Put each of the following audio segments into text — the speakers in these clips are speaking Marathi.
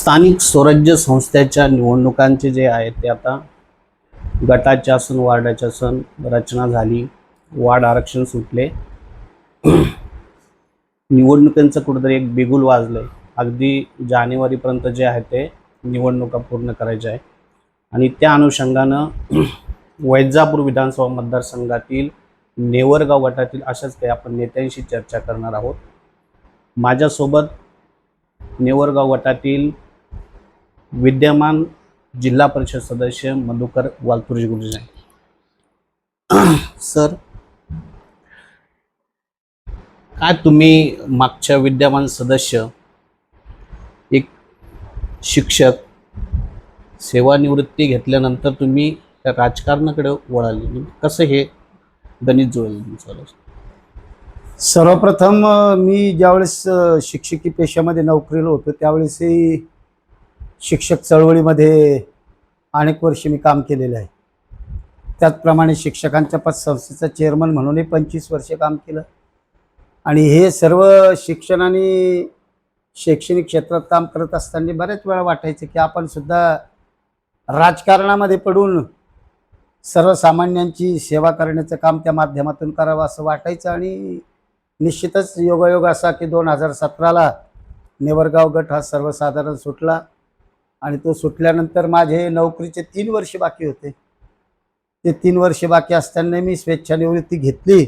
स्थानिक स्वराज्य संस्थेच्या निवडणुकांचे जे आहेत ते आता गटाच्या असून वार्डाच्या असून रचना झाली वार्ड आरक्षण सुटले. निवडणुकांचं कुठंतरी एक बिगुल वाजलंय. अगदी जानेवारीपर्यंत जे आहे ते निवडणुका पूर्ण करायच्या आहे आणि त्या अनुषंगानं वैजापूर विधानसभा मतदारसंघातील नेवरगाव गटातील अशाच काही आपण नेत्यांशी चर्चा करणार आहोत. माझ्यासोबत नेवरगाव गटातील विद्यमान जिल्हा परिषद सदस्य मधुकर वालतुर्जी गुरुजी. सर काय तुम्ही मागच्या विद्यमान सदस्य एक शिक्षक सेवानिवृत्ती घेतल्यानंतर तुम्ही त्या राजकारणाकडे वळाले? म्हणजे कसं हे गणित जुळलं तुमचं? सर्वप्रथम मी ज्यावेळेस शिक्षकी पेशामध्ये नोकरीला होतो त्यावेळेसही शिक्षक चळवळीमध्ये अनेक वर्ष मी काम केलेलं आहे. त्याचप्रमाणे शिक्षकांच्या पतसंस्थेचा चेअरमन म्हणूनही पंचवीस वर्षे काम केलं. आणि हे सर्व शिक्षण आणि शैक्षणिक क्षेत्रात काम करत असताना बऱ्याच वेळा वाटायचं की आपण सुद्धा राजकारणामध्ये पडून सर्वसामान्यांची सेवा करण्याचं काम त्या माध्यमातून करावं असं वाटायचं आणि निश्चितच योगायोग असा की दोन हजार सतराला नेवरगाव गट हा सर्वसाधारण सुटला. आणि तो सुटल्यानंतर माझे नोकरीचे तीन वर्ष बाकी होते. ते तीन वर्ष बाकी असताना मी स्वेच्छानिवृत्ती घेतली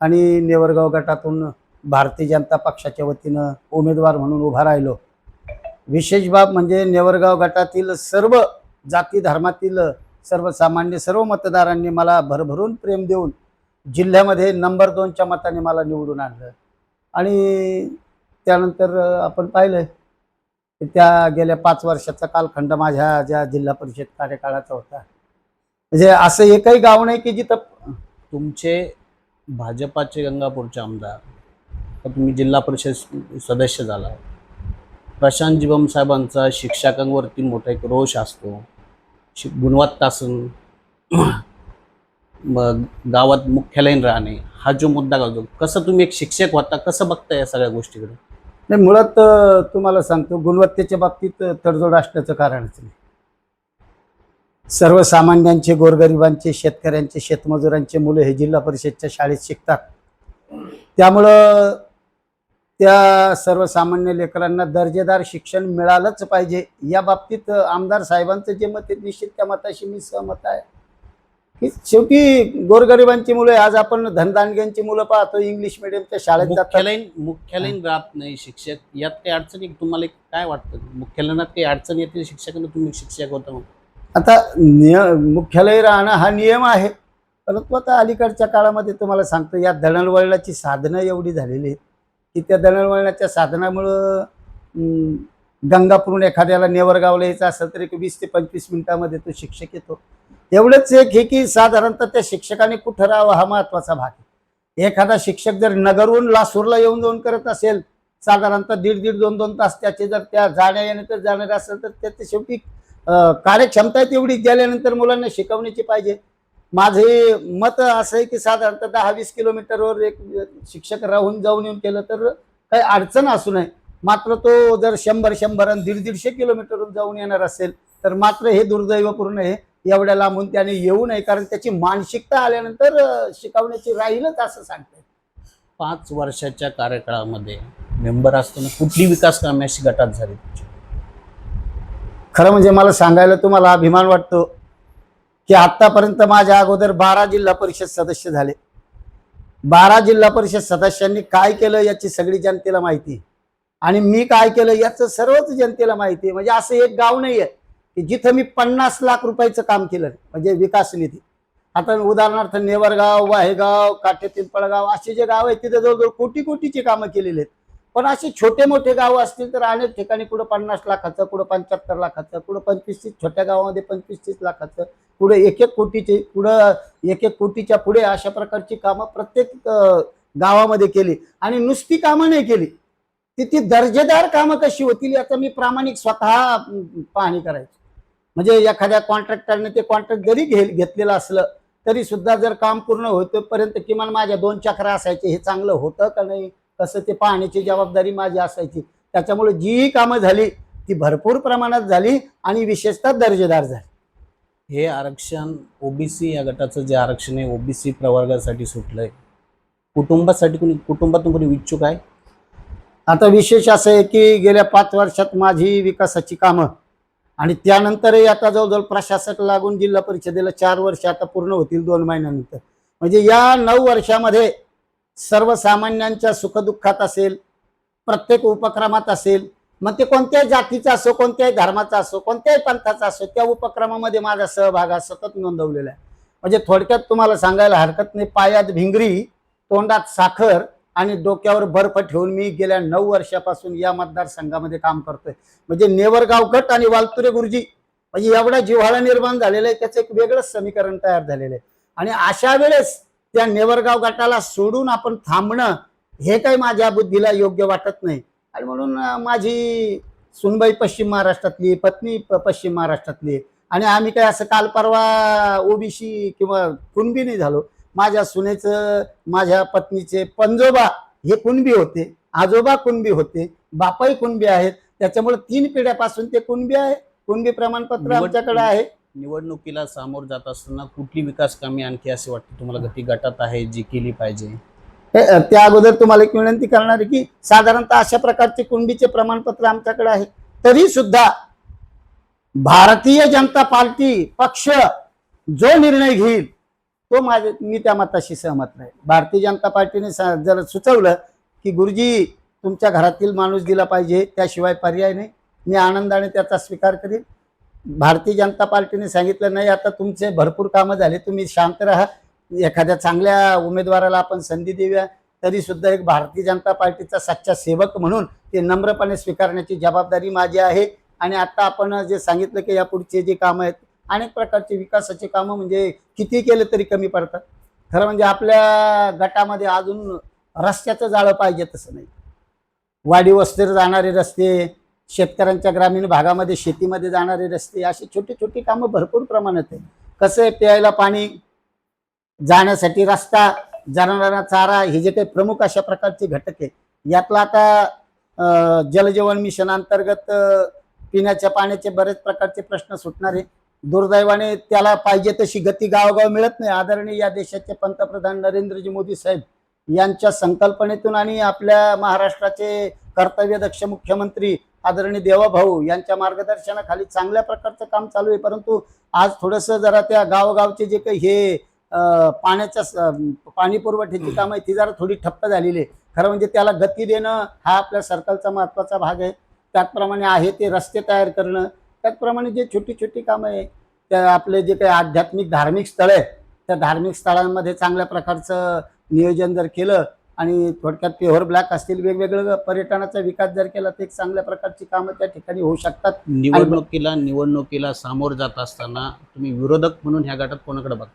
आणि नेवरगाव गटातून भारतीय जनता पक्षाच्या वतीनं उमेदवार म्हणून उभा राहिलो. विशेष बाब म्हणजे नेवरगाव गटातील सर्व जाती धर्मातील सर्वसामान्य सर्व मतदारांनी मला भरभरून प्रेम देऊन जिल्ह्यामध्ये नंबर दोनच्या मताने मला निवडून आणलं. आणि त्यानंतर आपण पाहिलं त्या गेल्या पाच वर्षाचा कालखंड माझ्या ज्या जिल्हा परिषद कार्यकाळाचा होता. म्हणजे असं एकही गाव नाही की जिथं तुमचे भाजपाचे गंगापूरचे आमदार तर तुम्ही जिल्हा परिषद सदस्य झाला. प्रशांत जिबम साहेबांचा शिक्षकांवरती मोठा एक रोष असतो. शि गुणवत्ता असून मग गावात मुख्यालयीन राहणे हा जो मुद्दा घालतो. कसं तुम्ही एक शिक्षक होता कसं बघता या सगळ्या गोष्टीकडे? नाही मुळात तुम्हाला सांगतो गुणवत्तेच्या बाबतीत तडजोड असण्याचं कारणच नाही सर्वसामान्यांचे गोरगरिबांचे शेतकऱ्यांचे शेतमजुरांचे मुलं हे जिल्हा परिषदच्या शाळेत शिकतात. त्यामुळं त्या सर्वसामान्य लेकरांना दर्जेदार शिक्षण मिळालंच पाहिजे. या बाबतीत आमदार साहेबांचं जे मत आहे निश्चित त्या मताशी मी सहमत आहे. की शेवटी गोरगरिबांची मुलं. आज आपण धनदानग्यांची मुलं पाहतो इंग्लिश मिडियमच्या शाळेत जातात. मुख्यालयीन मुख्यालयीन राहत नाही शिक्षक. यात काही अडचणी तुम्हाला काय वाटतं? मुख्यालयात काही अडचण येते शिक्षकांना? तुम्ही शिक्षक होता मग आता निय मुख्यालय राहणं हा नियम आहे. परंतु आता अलीकडच्या काळामध्ये तुम्हाला सांगतो या दळणवळणाची साधनं एवढी झालेली आहेत की त्या दळणवळणाच्या साधनामुळं गंगापूरून एखाद्याला नेवरगावला यायचं असेल तर एक वीस ते पंचवीस मिनिटामध्ये तो शिक्षक येतो. एवढंच एक हे की साधारणतः त्या शिक्षकाने कुठं राहावं हा महत्त्वाचा भाग आहे. एखादा शिक्षक जर नगरहून लासूरला येऊन जाऊन करत असेल साधारणतः दीड दीड दोन दोन तास त्याचे जर त्या जाण्या येण्यात जाणार असेल तर त्याचे शेवटी कार्यक्षमता आहे तेवढी गेल्यानंतर मुलांना शिकवण्याची पाहिजे. माझे मत असं आहे की साधारणतः दहा वीस किलोमीटरवर एक शिक्षक राहून जाऊन येऊन केलं तर काही अडचण असू नये. मात्र तो जर शंभर शंभर आणि दीड दीडशे किलोमीटरवरून जाऊन येणार असेल तर मात्र हे दुर्दैवपूर्ण आहे. एवढ्या लांबून त्याने येऊ नये कारण त्याची मानसिकता आल्यानंतर शिकवण्याची राहीलच असं सांगते पाच वर्षाच्या कार्यकाळामध्ये मेंबर असताना कुठली विकास कामे अशी गटात झाली खरं म्हणजे मला सांगायला तुम्हाला अभिमान वाटतो की आतापर्यंत माझ्या अगोदर बारा जिल्हा परिषद सदस्य झाले. बारा जिल्हा परिषद सदस्यांनी काय केलं याची सगळी जनतेला माहिती. आणि मी काय केलं याचं सर्वच जनतेला माहिती आहे. म्हणजे असं एक गाव नाही आहे की जिथं मी पन्नास लाख रुपयाचं काम केलं म्हणजे विकास निधी. आता उदाहरणार्थ नेवरगाव वाहेगाव काठे पिंपळगाव असे जे गाव आहेत तिथे जवळजवळ कोटी कोटीची कामं केलेली आहेत. पण असे छोटे मोठे गाव असतील तर अनेक ठिकाणी कुठं पन्नास लाखाचं कुठं पंच्याहत्तर लाखाचं कुठं पंचवीस तीस छोट्या गावामध्ये पंचवीस तीस लाखाचं पुढे एक एक कोटीचे पुढं एक एक कोटीच्या पुढे अशा प्रकारची कामं प्रत्येक गावामध्ये केली. आणि नुसती कामं नाही केली. ती ती दर्जेदार कामं कशी होतील याचं मी प्रामाणिक स्वतः पाहणी करायची. म्हणजे एखाद्या कॉन्ट्रॅक्टरने ते कॉन्ट्रॅक्ट जरी घे घेतलेलं असलं तरी सुद्धा जर काम पूर्ण होतोपर्यंत किमान माझ्या दोन चक्रा असायचे हे चांगलं होतं का नाही? कसं ते पाहण्याची जबाबदारी माझी असायची. त्याच्यामुळे जी कामं झाली ती भरपूर प्रमाणात झाली आणि विशेषतः दर्जेदार झाली. हे आरक्षण ओबीसी या गटाचं जे आरक्षण आहे ओबीसी प्रवर्गासाठी सुटलंय. कुटुंबासाठी कोणी कुटुंबातून कोणी इच्छुक आहे? आता विशेष असं आहे की गेल्या पाच वर्षात माझी विकासाची कामं आणि त्यानंतरही आता जवळजवळ प्रशासक लागून जिल्हा परिषदेला चार वर्ष आता पूर्ण होतील दोन महिन्यानंतर. म्हणजे या नऊ वर्षामध्ये सर्वसामान्यांच्या सुखदुःखात असेल प्रत्येक उपक्रमात असेल मग ते कोणत्याही जातीचा असो कोणत्याही धर्माचा असो कोणत्याही पंथाचा असो त्या उपक्रमामध्ये माझा सहभाग हा सतत नोंदवलेला आहे. म्हणजे थोडक्यात तुम्हाला सांगायला हरकत नाही पायात भिंगरी तोंडात साखर आणि डोक्यावर बर्फ ठेवून मी गेल्या नऊ वर्षापासून या मतदारसंघामध्ये काम करतोय. म्हणजे नेवरगाव गट आणि वालतुरे गुरुजी म्हणजे एवढा जिव्हाळा निर्माण झालेला आहे त्याचं एक वेगळंच समीकरण तयार झालेलं आहे. आणि अशा वेळेस त्या नेवरगाव गटाला सोडून आपण थांबणं हे काही माझ्या बुद्धीला योग्य वाटत नाही. आणि म्हणून माझी सुनबाई पश्चिम महाराष्ट्रातली पत्नी प- पश्चिम महाराष्ट्रातली आणि आम्ही काय असं काल परवा ओबीसी किंवा कुणबी नाही झालो माझ्या सुनेचं माझ्या पत्नीचे पंजोबा हे कुणबी होते आजोबा कुणबी होते बापाही कुणबी आहेत त्याच्यामुळे तीन पिढ्यापासून ते कुणबी आहे कुणबी प्रमाणपत्र आमच्याकडे आहे. निवडणुकीला सामोर जात असताना कुठली विकास कामे आणखी असे वाटते तुम्हाला गती गटात आहे जी केली पाहिजे? त्या अगोदर तुम्हाला एक विनंती करणार आहे की साधारणतः अशा प्रकारचे कुणबीचे प्रमाणपत्र आमच्याकडे आहे. तरी सुद्धा भारतीय जनता पार्टी पक्ष जो निर्णय घेईल तो माझे मी त्या मताशी सहमत नाही. भारतीय जनता पार्टीने जर सुचवलं की गुरुजी तुमच्या घरातील माणूस दिला पाहिजे त्याशिवाय पर्याय नाही. मी आनंदाने त्याचा स्वीकार करीन. भारतीय जनता पार्टीने सांगितलं नाही आता तुमचे भरपूर कामं झाले तुम्ही शांत राहा. एखाद्या चांगल्या उमेदवाराला आपण संधी देऊया. तरी सुद्धा एक भारतीय जनता पार्टीचा सच्चा सेवक म्हणून ते नम्रपणे स्वीकारण्याची जबाबदारी माझी आहे. आणि आता आपण जे सांगितलं की यापुढचे जे कामं आहेत अनेक प्रकारचे विकासाचे कामं म्हणजे किती केले तरी कमी पडतात. खरं म्हणजे आपल्या गटामध्ये अजून रस्त्याचं जाळं पाहिजे तसं नाही. वाडी वस्तीवर जाणारे रस्ते शेतकऱ्यांच्या ग्रामीण भागामध्ये शेतीमध्ये जाणारे रस्ते अशी छोटी छोटी कामं भरपूर प्रमाणात आहे कसं आहे प्यायला पाणी जाण्यासाठी रस्ता जनावरांना चारा हे जे काही प्रमुख अशा प्रकारचे घटक आहे यातला आता जलजीवन मिशन अंतर्गत पिण्याच्या पाण्याचे बरेच प्रकारचे प्रश्न सुटणार आहे दुर्दैवाने त्याला पाहिजे तशी गती गावगाव मिळत नाही. आदरणीय या देशाचे पंतप्रधान नरेंद्रजी मोदी साहेब यांच्या संकल्पनेतून आणि आपल्या महाराष्ट्राचे कर्तव्यदक्ष मुख्यमंत्री आदरणीय देवाभाऊ यांच्या मार्गदर्शनाखाली चांगल्या प्रकारचं काम चालू आहे. परंतु आज थोडंसं जरा त्या गावगावचे जे काही हे पाण्याच्या स- पाणी पुरवठ्याची कामं आहे ती जरा थोडी ठप्प झालेली आहे. खरं म्हणजे त्याला गती देणं हा आपल्या सरकारचा महत्त्वाचा भाग आहे. त्याचप्रमाणे आहे ते रस्ते तयार करणं त्याचप्रमाणे जे छोटी छोटी कामं आहे त्या आपले जे काही आध्यात्मिक धार्मिक स्थळ आहे त्या धार्मिक स्थळांमध्ये चांगल्या प्रकारचं नियोजन जर केलं आणि थोडक्यात प्युअर ब्लॅक असतील वेगवेगळं पर्यटनाचा विकास जर केला तर एक चांगल्या प्रकारची कामं त्या ठिकाणी होऊ शकतात. निवडणुकीला निवडणुकीला सामोर जात असताना तुम्ही विरोधक म्हणून ह्या गटात कोणाकडे बघता?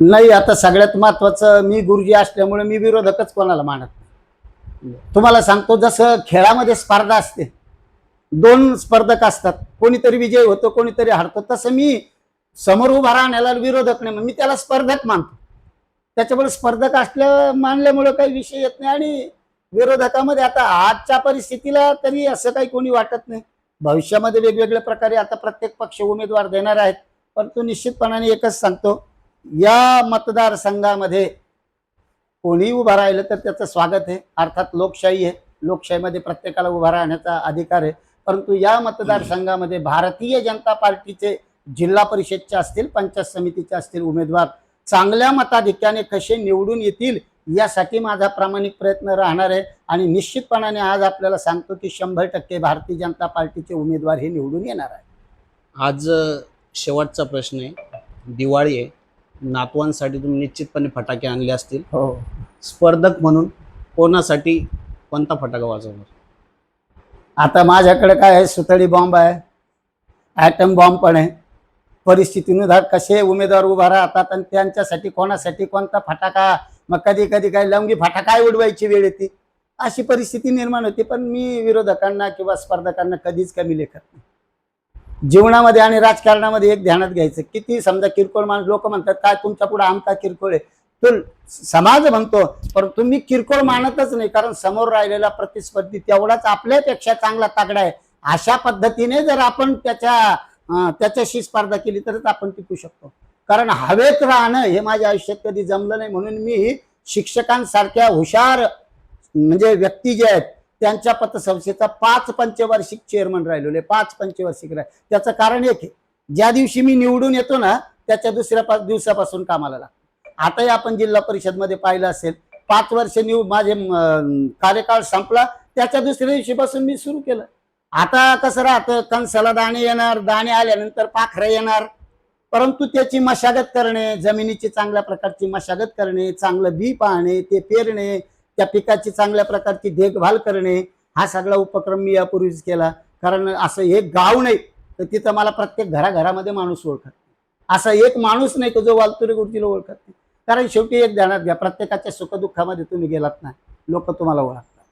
नाही आता सगळ्यात महत्वाचं मी गुरुजी असल्यामुळे मी विरोधकच कोणाला मानत नाही. तुम्हाला सांगतो जसं खेळामध्ये स्पर्धा असते दोन स्पर्धक असतात. कोणीतरी विजय होतो कोणीतरी हारतो. तसं मी समोर उभा राहण्याला विरोधक नाही मी त्याला स्पर्धक मानतो. त्याच्यामुळे स्पर्धक असल्या मानल्यामुळे काही विषय येत नाही आणि विरोधकामध्ये आता आजच्या परिस्थितीला तरी असं काही कोणी वाटत नाही. भविष्यामध्ये वेगवेगळ्या प्रकारे आता प्रत्येक पक्ष उमेदवार देणार आहेत परंतु निश्चितपणाने एकच सांगतो या मतदारसंघामध्ये कोणीही उभा राहिलं तर त्याचं स्वागत आहे. अर्थात लोकशाही आहे. लोकशाहीमध्ये प्रत्येकाला उभा राहण्याचा अधिकार आहे. परंतु या मतदारसंघामध्ये भारतीय जनता पार्टीचे जिल्हा परिषदचे असतील पंचायत समितीचे असतील उमेदवार चांगल्या मताधिक्याने कसे निवडून येतील यासाठी माझा प्रामाणिक प्रयत्न राहणार आहे. आणि निश्चितपणाने आज आपल्याला सांगतो की शंभर टक्के भारतीय जनता पार्टीचे उमेदवार हे निवडून येणार आहे. आज शेवटचा प्रश्न आहे. दिवाळी आहे. नातवांसाठी तुम्ही निश्चितपणे फटाके आणले असतील. हो. स्पर्धक म्हणून कोणासाठी कोणता फटाका वाजवणार? आता माझ्याकडे काय आहे? सुतळी बॉम्ब आहे. ॲटम बॉम्ब पण आहे. परिस्थितीनुसार कसे उमेदवार उभा राहतात आणि त्यांच्यासाठी कोणासाठी कोणता फटाका? मग कधी कधी काय लवंगी फटाका उडवायची वेळ येते. अशी परिस्थिती निर्माण होते पण मी विरोधकांना किंवा स्पर्धकांना कधीच कमी लेखत नाही. जीवनामध्ये आणि राजकारणामध्ये एक ध्यानात घ्यायचं. किती समजा किरकोळ माणूस लोक म्हणतात काय तुमच्यापुढे आमका किरकोळ आहे? तो समाज म्हणतो परंतु मी किरकोळ मानतच नाही कारण समोर राहिलेला प्रतिस्पर्धी तेवढाच आपल्यापेक्षा चांगला तागडा आहे. अशा पद्धतीने जर आपण त्याच्या त्याच्याशी स्पर्धा केली तरच आपण टिकू शकतो. कारण हवेत राहणं हे माझ्या आयुष्यात कधी जमलं नाही म्हणून मी शिक्षकांसारख्या हुशार म्हणजे व्यक्ती जे आहेत त्यांच्या पतसंस्थेचा पाच पंचवार्षिक चेअरमन राहिलेले आहे. पाच पंचवार्षिक राह त्याचं कारण एक आहे ज्या दिवशी मी निवडून येतो ना त्याच्या दुसऱ्या पाच दिवसापासून कामाला लागतो. आताही आपण जिल्हा परिषदमध्ये पाहिलं असेल पाच वर्ष निव माझे कार्यकाळ संपला त्याच्या दुसऱ्या दिवशीपासून मी सुरू केलं. आता कसं राहतं कणसाला दाणे येणार दाणे आल्यानंतर पाखरं येणार. परंतु त्याची मशागत करणे जमिनीची चांगल्या प्रकारची मशागत करणे चांगलं बी पाहणे ते पेरणे त्या पिकाची चांगल्या प्रकारची देखभाल करणे हा सगळा उपक्रम मी यापूर्वीच केला. कारण असं एक गाव नाही तर तिथं मला प्रत्येक घराघरामध्ये माणूस ओळखत असा एक माणूस नाही तो जो वालतुरे गुरुजीला ओळखत नाही. कारण शेवटी एक ध्यानात घ्या प्रत्येकाच्या सुखदुःखामध्ये तुम्ही गेलात ना लोक तुम्हाला ओळखतात.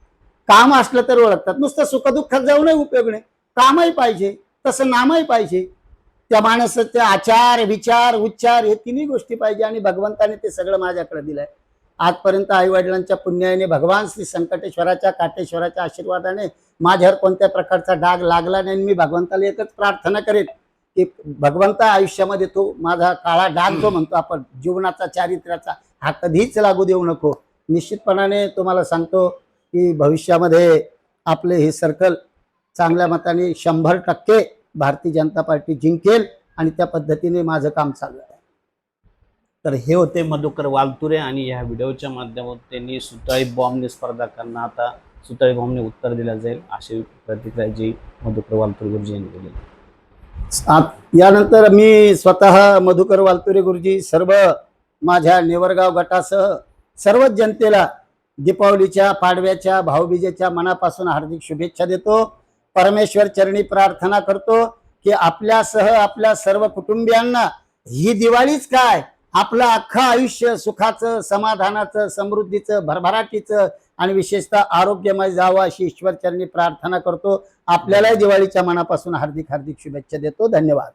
काम असलं तर ओळखतात. नुसतं सुखदुःखात जाऊनही उपयोग नाही कामही पाहिजे तसं नामही पाहिजे. त्या माणसाचे आचार विचार उच्चार हे तिन्ही गोष्टी पाहिजे आणि भगवंताने ते सगळं माझ्याकडे दिलंय. आजपर्यंत आई वडिलांच्या पुण्याने भगवान श्री संकटेश्वराच्या काटेश्वराच्या आशीर्वादाने माझ्यावर कोणत्या प्रकारचा डाग लागला नाही आणि मी भगवंताला एकच प्रार्थना करेन. की भगवंता आयुष्यामध्ये तो माझा काळा डाग जो म्हणतो आपण जीवनाचा चारित्र्याचा हा कधीच लागू देऊ नको. निश्चितपणाने तुम्हाला सांगतो की भविष्यामध्ये आपले हे सर्कल चांगल्या मताने शंभर टक्के भारतीय जनता पार्टी जिंकेल आणि त्या पद्धतीने माझं काम चालू आहे. तर हे होते मधुकर वालतुरे आणि या व्हिडिओच्या माध्यमातून त्यांनी सुतळी बॉम्बने स्पर्धकांना आता सुतळी बॉम्बने उत्तर दिलं जाईल अशी प्रतिक्रिया जी मधुकर वालतुरे गुरुजी यांनी दिली. यानंतर मी स्वतः मधुकर वालतुरे गुरुजी सर्व माझ्या नेवरगाव गटासह सर्वच जनतेला दीपावलीच्या पाडव्याच्या भाऊबीजेच्या मनापासून हार्दिक शुभेच्छा देतो. परमेश्वर चरणी प्रार्थना करतो की आपल्यासह आपल्या सर्व कुटुंबियांना ही दिवाळीच काय? आपलं अख्खं आयुष्य सुखाचं समाधानाचं समृद्धीचं भरभराटीचं आणि विशेषतः आरोग्यमय जावं अशी ईश्वरचरणी प्रार्थना करतो. आपल्याला दिवाळीच्या मनापासून हार्दिक हार्दिक शुभेच्छा देतो. धन्यवाद.